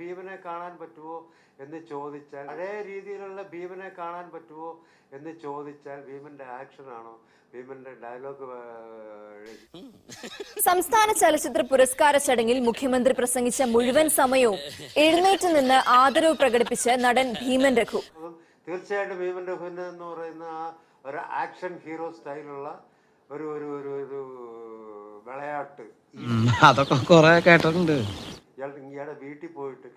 ഭീമനെ കാണാൻ പറ്റുമോ എന്ന് ചോദിച്ചാൽ പഴയ രീതിയിലുള്ള ഭീമനെ കാണാൻ പറ്റുമോ എന്ന് ചോദിച്ചാൽ ഭീമന്റെ ആക്ഷൻ ആണോ? ഭീമന്റെ ഡയലോഗ് സംസ്ഥാന ചലച്ചിത്ര പുരസ്കാര ചടങ്ങിൽ മുഖ്യമന്ത്രി പ്രസംഗിച്ച മുഴുവൻ സമയവും എഴുന്നേറ്റ് നിന്ന് ആദരവ് പ്രകടിപ്പിച്ച് നടൻ ഭീമൻ രഘു. തീർച്ചയായിട്ടും ഭീമൻ രഘുവിന് എന്ന് പറയുന്ന ആ ഒരു ആക്ഷൻ ഹീറോ സ്റ്റൈലുള്ള ഒരു ഒരു ഒരു ഒരു വിളയാട്ട്. അതൊക്കെ കൊറേ കേട്ടിട്ടുണ്ട്.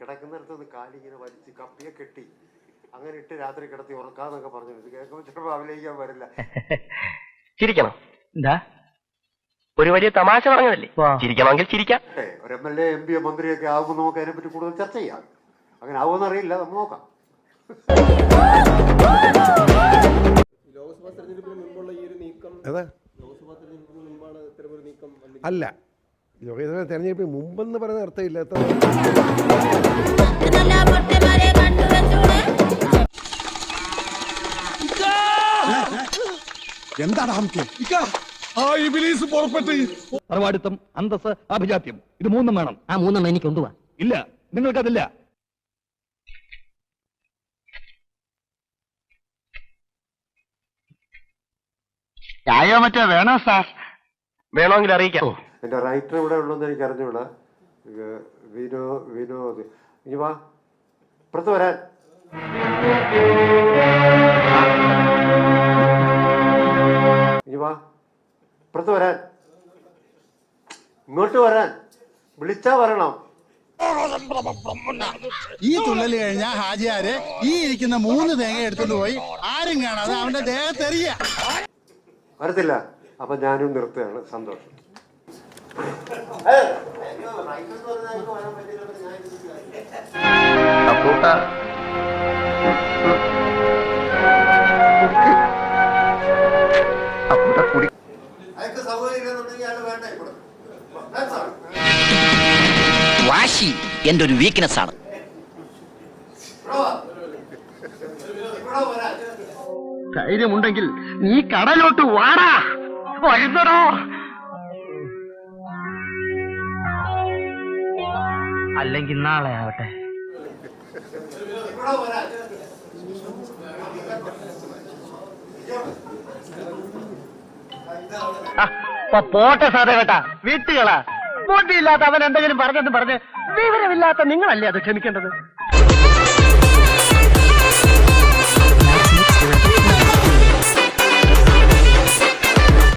പോയിട്ട് കിടക്കുന്നിടത്ത് നിന്ന് കാലിങ്ങനെ വലിച്ച് കപ്പിയെ കെട്ടി അങ്ങനെ ഇട്ട് രാത്രി കിടത്തി ഉറക്കാന്നൊക്കെ പറഞ്ഞു. ഇത് കേൾക്കുമ്പോൾ ചിലപ്പോൾ അഭിനയിക്കാൻ വരില്ല. ചിരിക്കണം. എന്താ? ഒരു വലിയ തമാശ പറഞ്ഞതല്ലേ? ചിരിക്കണമെങ്കിൽ ചിരിക്കാം. ഒരു എം എൽ എ എം പിയോ മന്ത്രിയൊക്കെ ആകുമ്പോൾ നമുക്ക് അതിനെപ്പറ്റി കൂടുതൽ ചർച്ച ചെയ്യാം. അങ്ങനെ ആവുമെന്ന് അറിയില്ല നമ്മൾ നോക്കാം. ലോക്സഭാ തെരഞ്ഞെടുപ്പിന് മുമ്പുള്ള ഈ ഒരു നീക്കം അതാ. ലോക്സഭാ തെരഞ്ഞെടുപ്പിന് മുമ്പാണ് ഇത്തരമൊരു നീക്കം അല്ല. ലോകസഭ തെരഞ്ഞെടുപ്പിന് മുമ്പെന്ന് പറയുന്ന അർത്ഥമില്ല എത്ര എന്താണ് ഹംകെ തറവാടിത്തം അന്തസ് അഭിജാത്യം ഇത് മൂന്നും വേണം. ആ മൂന്നെണ്ണം എനിക്ക് കൊണ്ടുപോവാ ഇല്ല നിങ്ങൾക്കതില്ല. ചായോ മറ്റോ വേണോ സാർ? വേണമെങ്കിൽ അറിയിക്കാം. എന്റെ റൈറ്റർ ഇവിടെ ഉള്ളതെന്ന് എനിക്ക് അറിഞ്ഞൂടാ. വിനോ വിനോദ് ഇനി വാ. പുറത്ത് വരാൻ. ഇനി വാ. പുറത്ത് വരാൻ. ഇങ്ങോട്ട് വരാൻ. വിളിച്ചാ വരണം. ഈ തുള്ളൽ കഴിഞ്ഞ ഹാജിയാര് ഈ ഇരിക്കുന്ന മൂന്ന് തേങ്ങ എടുത്തുകൊണ്ട് പോയി ആരും കാണാതെ അവന്റെ ദേഹത്തെറിയ. വരത്തില്ല. അപ്പൊ ഞാനും നിർത്തുകയാണ്. സന്തോഷം. വാശി എന്റെ ഒരു വീക്ക്നെസ് ആണ് ധൈര്യമുണ്ടെങ്കിൽ നീ കടലോട്ട് വാടാ. വരുന്നടോ അല്ലെങ്കിൽ നാളെ ആവട്ടെ. പോട്ടെ സാധേ കേട്ടാ. വീട്ടുകളാ. ബോട്ടിയില്ലാത്ത അവൻ എന്തെങ്കിലും പറഞ്ഞെന്ന് പറഞ്ഞ് വിവരമില്ലാത്ത നിങ്ങളല്ലേ അത് ക്ഷമിക്കേണ്ടത്?